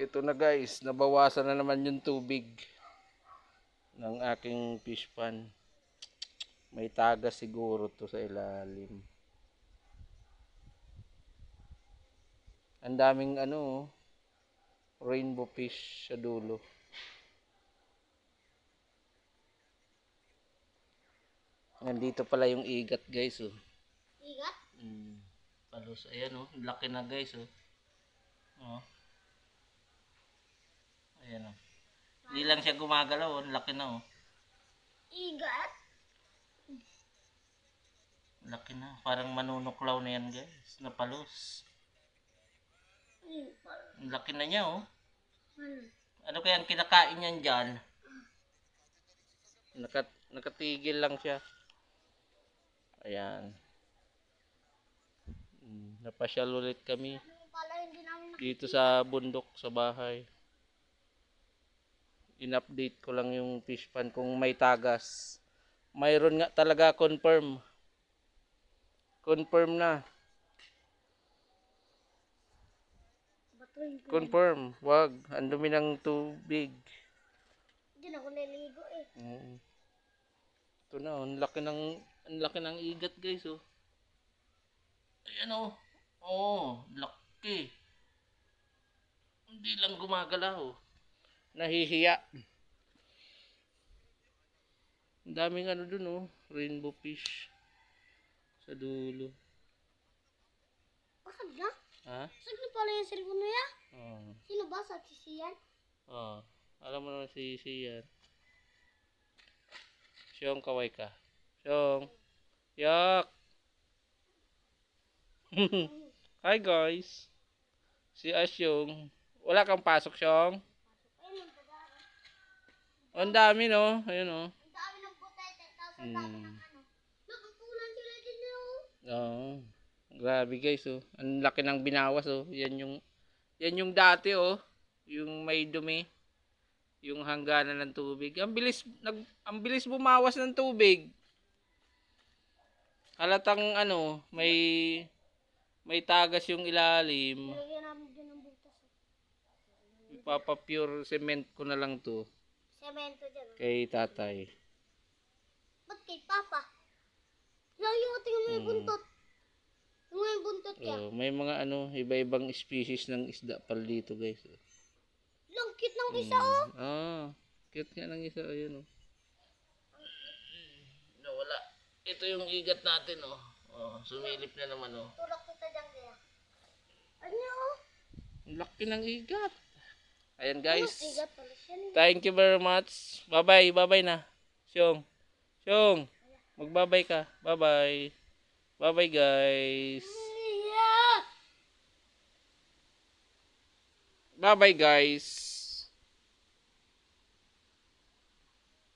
Ito na guys, nabawasan na naman yung tubig ng aking fish pan. May tagas siguro to sa ilalim. Ang daming ano, oh, rainbow fish sa dulo. Nandito pala yung igat guys oh. Igat? Mm, palos. Ayan oh, laki na guys oh. Oh. Ayan oh. Hindi lang siya gumagalaw, oh. laki na oh. Igat? Laki na. Parang manunuklaw na yan guys. Napalos. Ang laki na niya oh. Ano? Ano kaya ang kinakain niyan dyan? Nakat nakatigil lang siya. Ayan. Mm, napasyal ulit kami Ano dito sa bundok sa bahay. In-update ko lang yung fish pan kung may tagas. Mayroon nga talaga confirm. Confirm na. Confirm. Wag. Ang dumi ng tubig. Diyan ako naligo eh. Mm. Ito na, oh, ang laki ng ang laki ng igat, guys, oh. Ayan oh. Oh, laki. Hindi lang gumagalaw. Nahihiya. Ang daming ano dun, oh. Rainbow fish. Sa dulo. Bakit na? Ha? Na pala yung cellphone na yan? Oh. Sino ba sa sisiyan? Oh. Alam mo naman si si yan. Siyong kaway ka. Siyong. Yak. Hi guys. Si Asyong. Wala kang pasok, Siyong. Ang. Ang dami, no? Ayun, oh. Ang dami ng putay. 10,000 Hmm. dami ng ano. Nakapunan sila din oh. Oo. Grabe, guys, oh. Ang laki ng binawas, oh. Yan yung, yan yung dati, oh. Yung may dumi. Yung hangganan ng tubig. Ang bilis, nag, ang bilis bumawas ng tubig. Halatang, ano, may, may tagas yung ilalim. Nilagyan namin ng butas. oh. Ipapa-pure cement ko na lang to Semento dyan. oh. kay tatay. Ba't kay Papa? Layo ko tingnan mo yung Hmm. buntot. Yung buntot niya. Oh, may mga ano, iba-ibang species ng isda pala dito, guys. Lang cute ng isa oh. Ah, cute nga ng isa. Ayun, oh. Nawala. Ito yung igat natin, oh. Oh, sumilip na naman, oh. Tulak kita dyan kaya. Ano oh? Ang laki ng igat. Ayan, Ano, guys. Thank you very much. Bye-bye. Bye-bye na. Syong. Syong. Magbabay ka. Bye-bye. Bye-bye, guys. Bye-bye, guys.